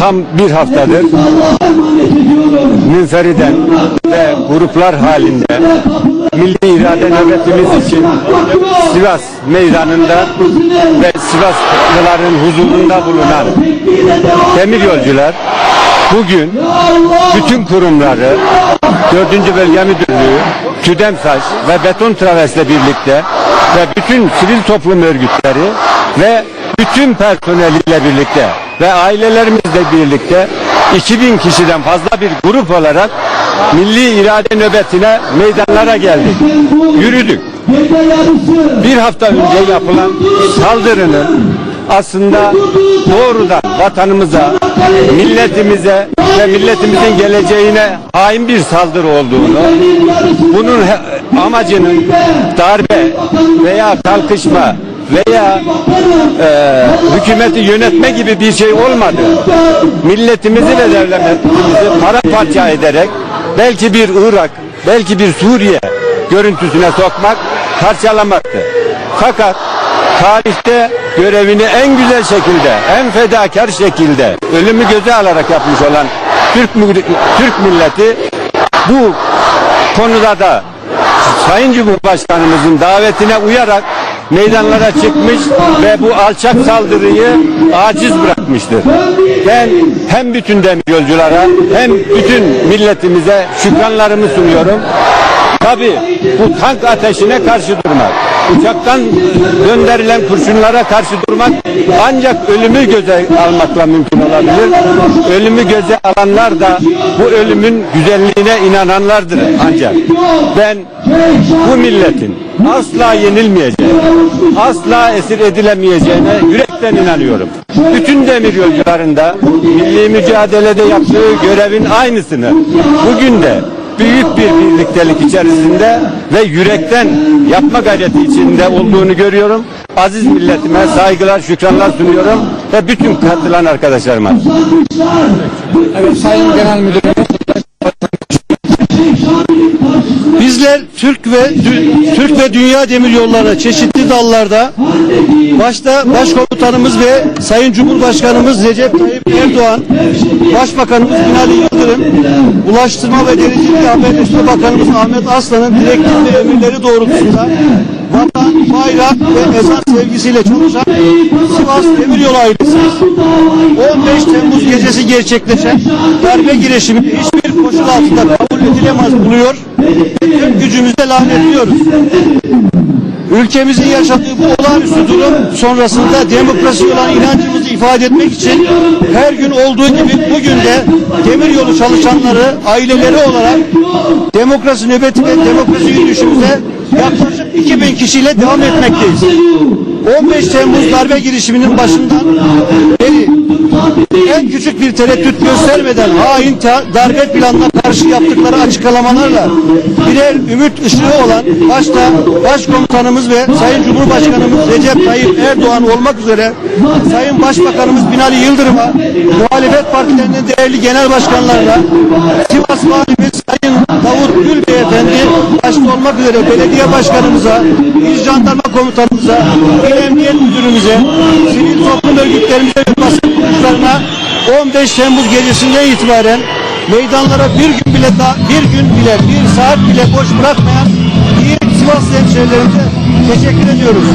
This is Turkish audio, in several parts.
Tam bir haftadır münferiden ve gruplar halinde milli irade nöbetimiz için Sivas meydanında ve Sivaslıların huzurunda bulunan demir yolcular bugün bütün kurumları 4. Bölge Müdürlüğü, TÜDEMSAŞ ve Beton Traves'le birlikte ve bütün sivil toplum örgütleri ve bütün personeliyle birlikte ve ailelerimizle birlikte 2000 kişiden fazla bir grup olarak milli irade nöbetine meydanlara geldik. Yürüdük. Bir hafta önce yapılan saldırının aslında doğrudan vatanımıza, milletimize ve milletimizin geleceğine hain bir saldırı olduğunu, bunun amacının darbe veya kalkışma veya e, hükümeti yönetme gibi bir şey olmadı. Milletimizi ve devletimizi paramparça ederek belki bir Irak, belki bir Suriye görüntüsüne sokmak, parçalamaktı. Fakat tarihte görevini en güzel şekilde, en fedakar şekilde ölümü göze alarak yapmış olan Türk, Türk milleti bu konuda da Sayın Cumhurbaşkanımızın davetine uyarak meydanlara çıkmış ve bu alçak saldırıyı aciz bırakmıştır. Ben hem bütün demir yolculara hem bütün milletimize şükranlarımı sunuyorum. Tabi bu tank ateşine karşı durmak, uçaktan gönderilen kurşunlara karşı durmak ancak ölümü göze almakla mümkün olabilir. Ölümü göze alanlar da bu ölümün güzelliğine inananlardır ancak. Ben bu milletin asla yenilmeyeceğine, asla esir edilemeyeceğine yürekten inanıyorum. Bütün demir yolcuların da milli mücadelede yaptığı görevin aynısını bugün de büyük bir birliktelik içerisinde ve yürekten yapma gayreti içinde olduğunu görüyorum. Aziz milletime saygılar, şükranlar sunuyorum ve bütün katılan arkadaşlarıma. Evet Sayın Genel Müdürüm. Bizler Türk ve Türk ve Dünya Demir Yolları çeşitli dallarda başta Başkomutanımız ve Sayın Cumhurbaşkanımız Recep Tayyip Erdoğan, Başbakanımız Binali Yıldırım, Ulaştırma ve Denizcilik Haberleşme Bakanımız Ahmet Aslan'ın direktif ve emirleri doğrultusunda vatan, bayrak ve ezan sevgisiyle çalışan Sivas Demiryolu ailesiyiz. 15 Temmuz gecesi gerçekleşen darbe girişimi hiçbir koşul altında kabul edilemez buluyor tüm gücümüzle lanetliyoruz. Ülkemizin yaşadığı bu olağanüstü durum sonrasında demokrasi olan inancımızı ifade etmek için her gün olduğu gibi bugün de demiryolu çalışanları aileleri olarak demokrasi nöbeti ve demokrasi yürüyüşümüze yaklaşık 2000 kişiyle devam etmekteyiz. 15 Temmuz darbe girişiminin başından beri en küçük bir tereddüt göstermeden hain darbe planına karşı yaptıkları açıklamalarla birer ümit ışığı olan başta Başkomutanımız ve Sayın Cumhurbaşkanımız Recep Tayyip Erdoğan olmak üzere Sayın Başbakanımız Binali Yıldırım'a muhalefet partilerinin değerli genel başkanlarına Sivas Valimiz olmak üzere belediye başkanımıza, il jandarma komutanımıza, il emniyet müdürümüze, sivil toplum örgütlerimize ve basın kuruluşlarına 15 Temmuz gecesinden itibaren meydanlara bir gün bile da, bir gün bile bir saat bile boş bırakmayan iyi Sivas hemşehrilerimize teşekkür ediyoruz.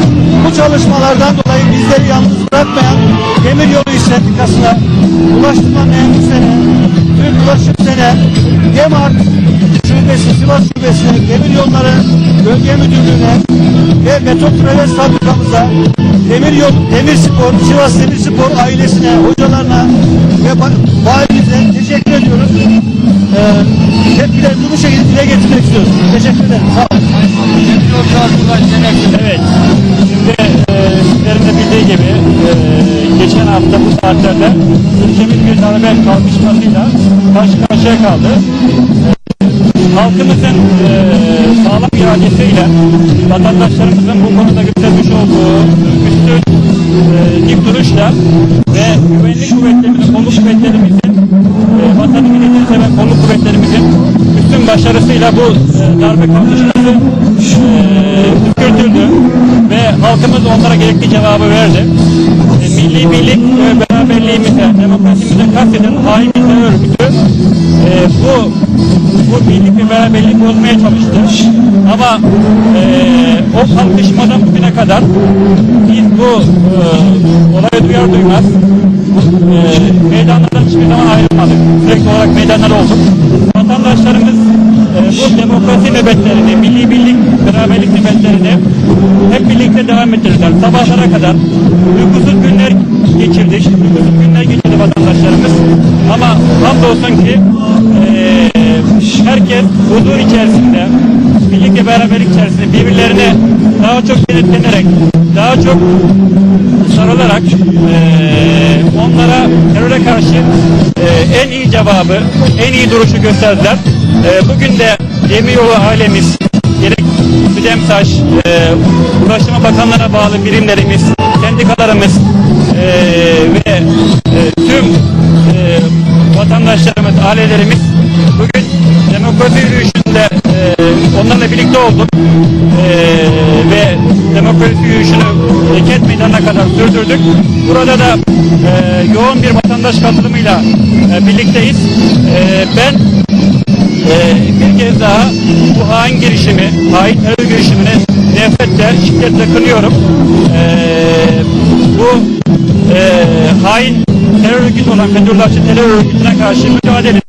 Bu çalışmalardan dolayı bizleri yalnız bırakmayan Demiryolu İş Sendikası'na, Ulaştırma Mühendislerine, Türk Ulaşım Sene, DEMART Şubesi, Sivas Şubesi'ne, Demir Yolları Bölge Müdürlüğü'ne ve Traves Fabrikamıza, Demir Yol, Demir Spor, Sivas Demir Spor ailesine, hocalarına ve valimize teşekkür ediyoruz. Ee, tepkilerimizi bu şekilde dile getirmek istiyoruz. Teşekkür ederim. Sağ olun. Evet. Şimdi e, sizlerin de bildiği gibi e, geçen hafta bu saatlerde ülkemiz bir darbe kalkışmasıyla karşı karşıya kaldı. E, halkımızın e, sağlam iradesiyle vatandaşlarımızın bu konuda göstermiş olduğu üstün e, dik duruşla ve güvenlik kuvvetlerimizin, kolluk kuvvetlerimizin e, vatanı milletini seven kolluk kuvvetlerimizin üstün başarısıyla bu e, darbe kalkışması e, ve halkımız onlara gerekli cevabı verdi. E, milli birlik ve beraberliğimize, demokrasimize kasteden hain terör e, bu bu birlik ve beraberliği bozmaya çalıştı. Ama e, o kalkışmadan bugüne kadar biz bu e, olayı duyar duymaz e, meydanlardan hiçbir zaman ayrılmadık. Sürekli olarak meydanlar olduk. Vatandaşlarımız e, bu demokrasi nöbetlerini, milli birlik, beraberlik nöbetlerini hep birlikte devam ettirdiler. Sabahlara kadar uykusuz günler geçirdik. Uykusuz günler geçirdi vatandaşlarımız. Ama hamdolsun ki e, herkes huzur içerisinde, birlik ve beraberlik içerisinde birbirlerine daha çok denetlenerek, daha çok sarılarak eee, onlara teröre karşı eee, en iyi cevabı, en iyi duruşu gösterdiler. Eee, bugün de Demiryolu ailemiz, gerek TÜDEMSAŞ, eee Ulaştırma Bakanlığı'na bağlı birimlerimiz, sendikalarımız eee, ve eee, tüm eee, vatandaşlarımız, ailelerimiz bugün demokrasi yürüyüşünde eee, onlarla birlikte olduk Eee, ve demokrasi yürüyüşünü Eket Meydanı'na kadar sürdürdük. Burada da eee, yoğun bir vatandaş katılımıyla eee, birlikteyiz. Eee, ben eee, bir kez daha bu hain girişimi, hain terör girişimini nefretle, şiddetle kınıyorum. Eee, bu eee, hain terör örgütü olan Fethullahçı terör örgütüne karşı mücadele